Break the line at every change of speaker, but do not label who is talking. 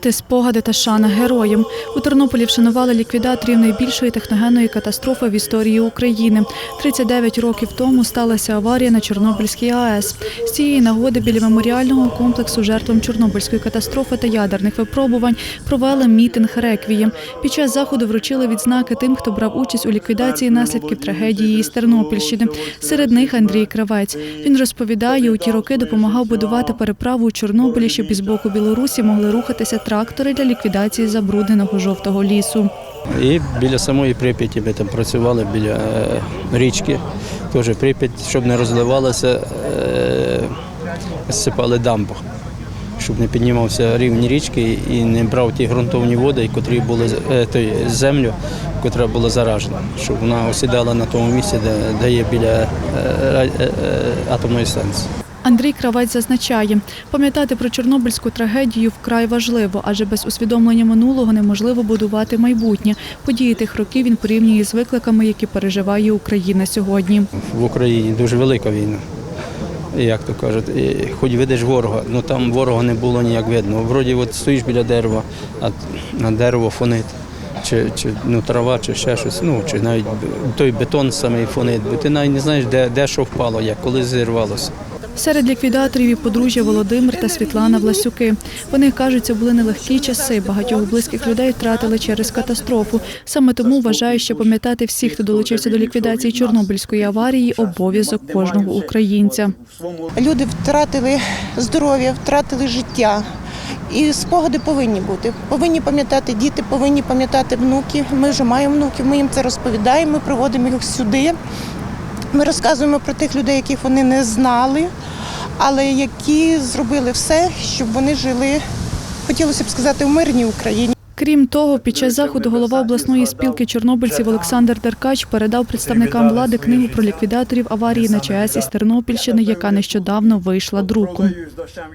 Квіти, спогади та шана героям. У Тернополі вшанували ліквідаторів найбільшої техногенної катастрофи в історії України. 39 років тому сталася аварія на Чорнобильській АЕС. З цієї нагоди біля меморіального комплексу жертвам Чорнобильської катастрофи та ядерних випробувань провели мітинг реквієм. Під час заходу вручили відзнаки тим, хто брав участь у ліквідації наслідків трагедії із Тернопільщини. Серед них Андрій Кравець. Він розповідає, у ті роки допомагав будувати переправу у Чорнобилі, щоб із боку Білорусі могли рухатися трактори для ліквідації забрудненого жовтого лісу.
І біля самої Прип'яті ми там працювали біля е, річки, теж Прип'ять, щоб не розливалося, е, зсипали дамбу, щоб не піднімався рівень річки і не брав ті ґрунтовні води, котрі були е, той, землю, котра була заражена, щоб вона осідала на тому місці, де, де є біля атомної станції.
Андрій Кравець зазначає, пам'ятати про Чорнобильську трагедію вкрай важливо, адже без усвідомлення минулого неможливо будувати майбутнє. Події тих років він порівнює з викликами, які переживає Україна сьогодні.
в Україні дуже велика війна. Як то кажуть, хоч видиш ворога, ну там ворога не було ніяк видно. Вроді от стоїш біля дерева, а на дерево фонить. Чи, чи ну, трава, чи ще щось, ну чи навіть той бетон самий фонить, бо ти навіть не знаєш, де, де що впало, як коли зірвалося.
Серед ліквідаторів і подружжя Володимир та Світлана Власюки. Вони кажуть, це були нелегкі часи. Багатьох близьких людей втратили через катастрофу. Саме тому вважаю, що пам'ятати всіх, хто долучився до ліквідації Чорнобильської аварії, обов'язок кожного українця.
Люди втратили здоров'я, втратили життя. І спогади повинні бути. Повинні пам'ятати діти, повинні пам'ятати внуки. Ми вже маємо внуків, ми їм це розповідаємо, ми приводимо їх сюди. Ми розказуємо про тих людей, яких вони не знали, але які зробили все, щоб вони жили, хотілося б сказати, в мирній Україні.
Крім того, під час заходу голова обласної спілки чорнобильців Олександр Деркач передав представникам влади книгу про ліквідаторів аварії на ЧАЕС із Тернопільщини, яка нещодавно вийшла друком.